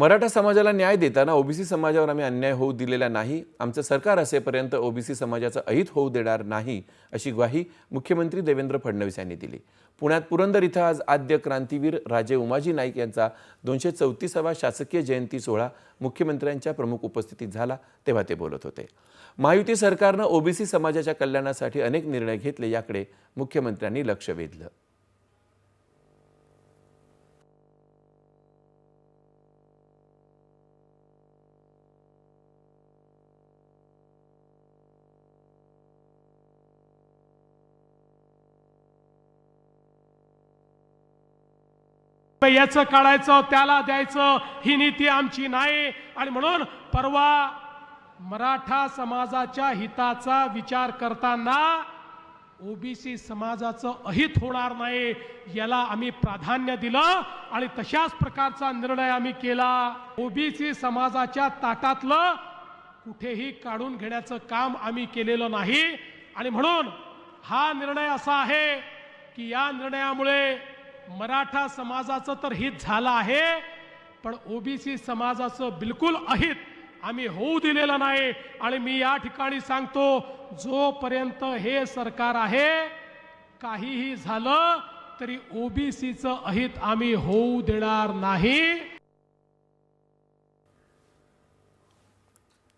मराठा समाजाला न्याय देताना ओबीसी समाजावर आम्ही अन्याय होऊ दिलेला नाही. आमचं सरकार असेपर्यंत ओबीसी समाजाचं अहित होऊ देणार नाही अशी ग्वाही मुख्यमंत्री देवेंद्र फडणवीस यांनी दिली. पुण्यात पुरंदर इथं आज आद्य क्रांतीवीर राजे उमाजी नाईक यांचा दोनशे चौतीसावा शासकीय जयंती सोहळा मुख्यमंत्र्यांच्या प्रमुख उपस्थितीत झाला तेव्हा ते बोलत होते. महायुती सरकारनं ओबीसी समाजाच्या कल्याणासाठी अनेक निर्णय घेतले याकडे मुख्यमंत्र्यांनी लक्ष वेधलं. याचं काढायचं त्याला द्यायचं ही नीती आमची नाही. आणि म्हणून परवा मराठा समाजाच्या हिताचा विचार करताना ओबीसी समाजाचं अहित होणार नाही याला आम्ही प्राधान्य दिलं आणि तशाच प्रकारचा निर्णय आम्ही केला. ओबीसी समाजाच्या ताटातलं कुठेही काढून घेण्याचं काम आम्ही केलेलं नाही. आणि म्हणून हा निर्णय असा आहे की या निर्णयामुळे मराठा समाजाचं तर हित झालं आहे पण ओबीसी समाजाचं बिलकुल अहित आम्ही होऊ दिलेलं नाही. आणि मी या ठिकाणी सांगतो जोपर्यंत हे सरकार आहे काहीही झालं तरी ओबीसीचं अहित आम्ही होऊ देणार नाही.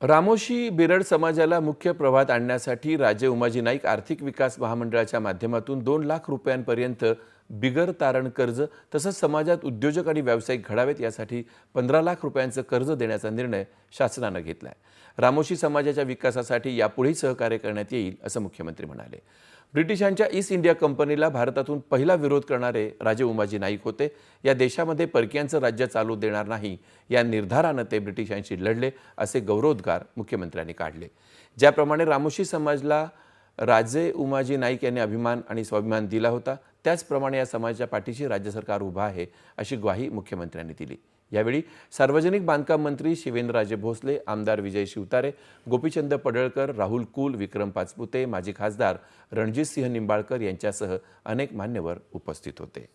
रामोशी बिरड समाजाला मुख्य प्रवाहात आणण्यासाठी राजे उमाजी नाईक आर्थिक विकास महामंडळाच्या माध्यमातून दोन लाख रुपयांपर्यंत बिगर तारण कर्ज तसंच समाजात उद्योजक आणि व्यावसायिक घडावेत यासाठी पंधरा लाख रुपयांचं कर्ज देण्याचा निर्णय शासनानं घेतला आहे रामोशी समाजाच्या विकासासाठी यापुढेही सहकार्य करण्यात येईल असं मुख्यमंत्री म्हणाले. ब्रिटिशांच्या ईस्ट इंडिया कंपनीला भारतातून पहिला विरोध करणारे राजे उमाजी नाईक होते. या देशामध्ये परकीयांचं राज्य चालू देणार नाही या निर्धारानं ते ब्रिटिशांशी लढले असे गौरवोद्गार मुख्यमंत्र्यांनी काढले. ज्याप्रमाणे रामोशी समाजला राजे उमाजी नाईक यांनी अभिमान आणि स्वाभिमान दिला होता. त्याचप्रमाणे या समाजाच्या पाठीशी राज्य सरकार उभा आहे अशी ग्वाही मुख्यमंत्र्यांनी दिली. यावेळी सार्वजनिक बांधकाम मंत्री शिवेंद्रराजे भोसले आमदार विजय शिवतारे गोपीचंद पडळकर राहुल कुल विक्रम पाचपुते माजी खासदार रणजितसिंह निंबाळकर यांच्यासह अनेक मान्यवर उपस्थित होते.